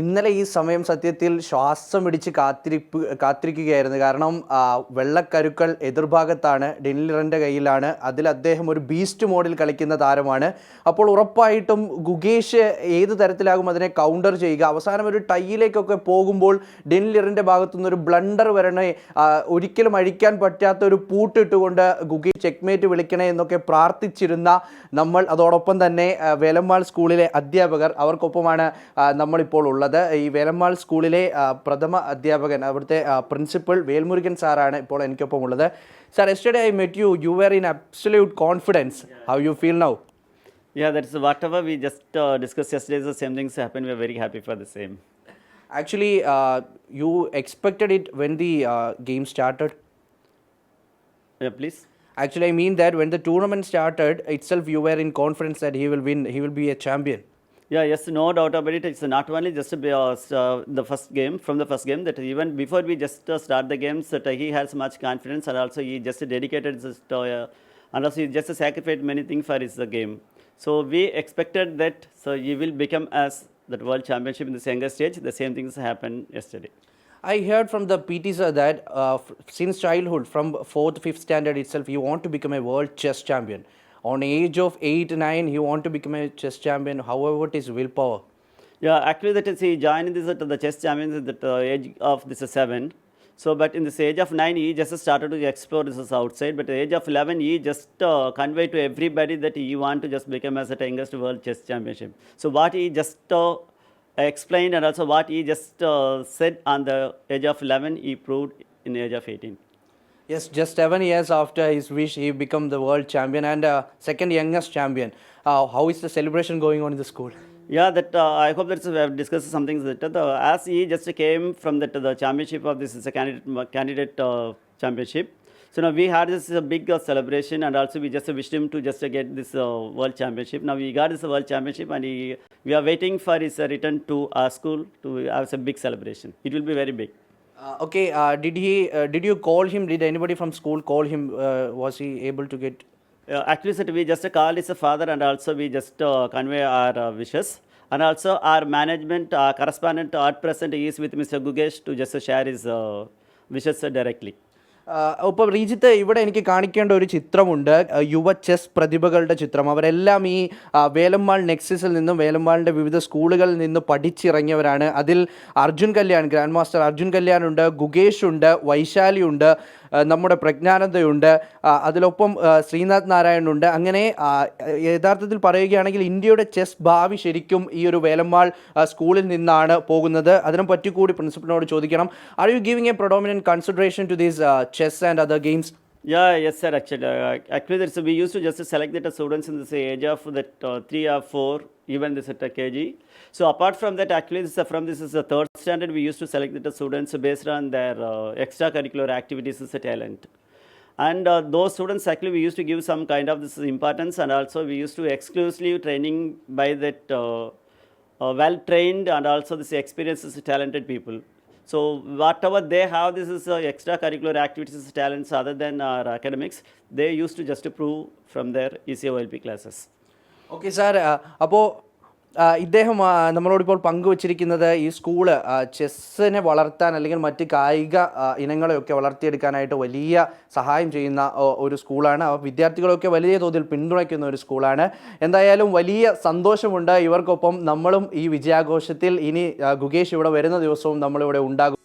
ഇന്നലെ ഈ സമയം സത്യത്തിൽ ശ്വാസം ഇടിച്ച് കാത്തിരിപ്പ് കാത്തിരിക്കുകയായിരുന്നു. കാരണം വെള്ളക്കരുക്കൾ എതിർഭാഗത്താണ് ഡെനിലിറന്റെ കയ്യിലാണ്. അതിൽ അദ്ദേഹം ഒരു ബീസ്റ്റ് മോഡിൽ കളിക്കുന്ന താരമാണ്. അപ്പോൾ ഉറപ്പായിട്ടും ഗുഗേഷ് ഏത് തരത്തിലാകും അതിനെ കൗണ്ടർ ചെയ്യുക. അവസാനം ഒരു ടൈയിലേക്കൊക്കെ പോകുമ്പോൾ ഡെനിലിറിന്റെ ഭാഗത്തുനിന്ന് ഒരു ബ്ലണ്ടർ വരണേ ഒരിക്കലും അഴിക്കാൻ പറ്റാത്ത ഒരു പൂട്ടിട്ടുകൊണ്ട് ഗുഗേഷ് ചെക്ക്മേറ്റ് വിളിക്കണേ എന്നൊക്കെ പ്രാർത്ഥിച്ചിരുന്ന നമ്മൾ അതോടൊപ്പം തന്നെ വേലമ്മാൾ സ്കൂളിലെ അധ്യാപകർ അവർക്കൊപ്പമാണ് നമ്മളിപ്പോൾ ഉള്ളത്. ഈ വേലമ്മാൾ സ്കൂളിലെ പ്രഥമ അധ്യാപകൻ അവിടുത്തെ പ്രിൻസിപ്പൽ വേൽമുരുകൻ സാറാണ് ഇപ്പോൾ എനിക്കൊപ്പം ഉള്ളത് sir yesterday I met you you were in absolute confidence how you feel now Yeah, that's whatever we just uh, discussed yesterday, is the same things happened. We are very happy for the same. Actually you expected it when the game started? Yeah, please. Actually, I mean that when the tournament started itself, you were in confidence that he will win, he will be a champion. Yeah, yes, no doubt about it. It's not only just uh, uh, the first game, from the first game, that even before we just uh, start the games, that he has much confidence and also he just dedicated this, uh, and also he just sacrificed many things for his uh, game. So we expected that, so he will become as that world championship in the younger stage. The same things happened yesterday. I heard from the PT sir that uh, since childhood, from fourth, fifth standard itself, you want to become a world chess champion. On age of eight, nine, he want to become a chess champion. However, it is willpower. Yeah, actually, that is he joined this at the chess champions at the uh, age of this is seven. So, but in this age of nine, he just started to explore this is outside. But age of eleven, he just uh, conveyed to everybody that he want to just become as the youngest world chess championship. So, what he just uh, explained and also what he just uh, said on the age of eleven, he proved in the age of eighteen. Yes, just seven years after his wish, he become the world champion and uh, second youngest champion. Uh, how is the celebration going on in the school? Yeah, that uh, I hope that we have discussed some things that uh, the, as he just came from the, the championship of this is a candidate candidate uh, championship. So now we had this uh, big uh, celebration and also we just wished him to just uh, get this uh, world championship. Now we got this world championship and he, we are waiting for his uh, return to our school to have a big celebration. It will be very big. Uh, okay, uh, did he? Uh, did you call him? Did anybody from school call him? Uh, was he able to get? Actually, sir, we just call his father and also we just uh, convey our uh, wishes. And also our management correspondent at present is with Mr. Gugesh to just share his wishes directly. ഒപ്പം റീജിത്ത് ഇവിടെ എനിക്ക് കാണിക്കേണ്ട ഒരു ചിത്രമുണ്ട്. യുവ chess പ്രതിഭകളുടെ ചിത്രം. അവരെല്ലാം ഈ വേലമ്മാൾ നെക്സസിൽ നിന്നും വേലമ്മാളിന്റെ വിവിധ സ്കൂളുകളിൽ നിന്ന് പഠിച്ചിറങ്ങിയവരാണ്. അതിൽ അർജുൻ കല്യാൺ ഗ്രാൻഡ് മാസ്റ്റർ അർജുൻ കല്യാൺ ഉണ്ട് ഗുഗേഷ് ഉണ്ട് വൈശാലി ഉണ്ട്. നമ്മുടെ പ്രജ്ഞാനന്ദയുണ്ട് അതിലൊപ്പം ശ്രീനാഥ് നാരായണുണ്ട് അങ്ങനെ യഥാർത്ഥത്തിൽ പറയുകയാണെങ്കിൽ ഇന്ത്യയുടെ ചെസ് ഭാവി ശരിക്കും ഈ ഒരു വേലമ്മാൾ സ്കൂളിൽ നിന്നാണ് പോകുന്നത്. അതിനെ പറ്റി കൂടി പ്രിൻസിപ്പലിനോട് ചോദിക്കണം. Are you giving a predominant consideration to these chess and other games Yeah, yes, sir. Actually, uh, actually, that's, we used to just select the students in this age of that uh, three or four, even this at kg. So apart from that, actually, this, is from this is the third standard, we used to select the students based on their uh, extracurricular activities as a talent. And uh, those students actually we used to give some kind of this importance, and also we used to exclusively training by that uh, uh, well trained and also this experienced talented people. So whatever they have, this is uh, extracurricular activities, talents other than our academics, they used to just prove from their ECOLP classes. Okay, sir. Uh, ഇദ്ദേഹം നമ്മളോടിപ്പോൾ പങ്കുവച്ചിരിക്കുന്നത് ഈ school ചെസ്സിനെ വളർത്താൻ അല്ലെങ്കിൽ മറ്റ് കായിക ഇനങ്ങളെയൊക്കെ വളർത്തിയെടുക്കാനായിട്ട് വലിയ സഹായം ചെയ്യുന്ന ഒരു സ്കൂളാണ് വിദ്യാർത്ഥികളൊക്കെ വലിയ തോതിൽ പിന്തുണയ്ക്കുന്ന ഒരു സ്കൂളാണ് എന്തായാലും വലിയ സന്തോഷമുണ്ട്. ഇവർക്കൊപ്പം നമ്മളും ഈ വിജയാഘോഷത്തിൽ ഇനി ഗുഗേഷ് ഇവിടെ വരുന്ന ദിവസവും നമ്മളിവിടെ ഉണ്ടാകും.